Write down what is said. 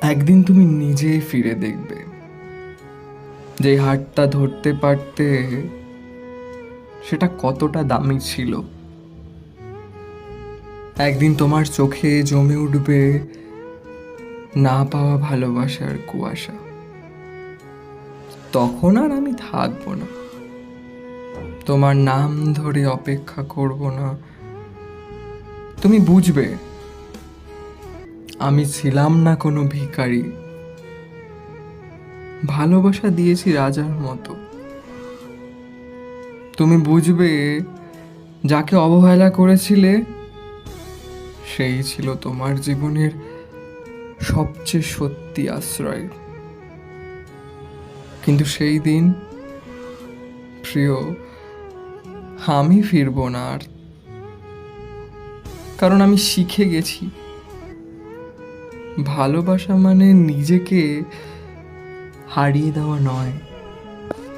একদিন তুমি নিজেই ফিরে দেখবে। যে হাটটা ধরতে পারতে সেটা কতটা দামি ছিল। একদিন তোমার চোখে জমে উঠবে না পাওয়া ভালোবাসার কুয়াশা। তখন আর আমি থাকব না। তোমার নাম ধরে অপেক্ষা করব না। তুমি বুঝবে আমি ছিলাম না কোনো ভিখারি। ভালোবাসা দিয়েছি রাজার মতো। তুমি বুঝবে, যাকে অবহেলা করেছিলে, সেই ছিল তোমার জীবনের সবচেয়ে সত্যি আশ্রয়। কিন্তু সেই দিন, প্রিয়, আমি ফিরব না আর। কারণ আমি শিখে গেছি। ভালোবাসা মানে নিজেকে হারিয়ে দেওয়া নয়।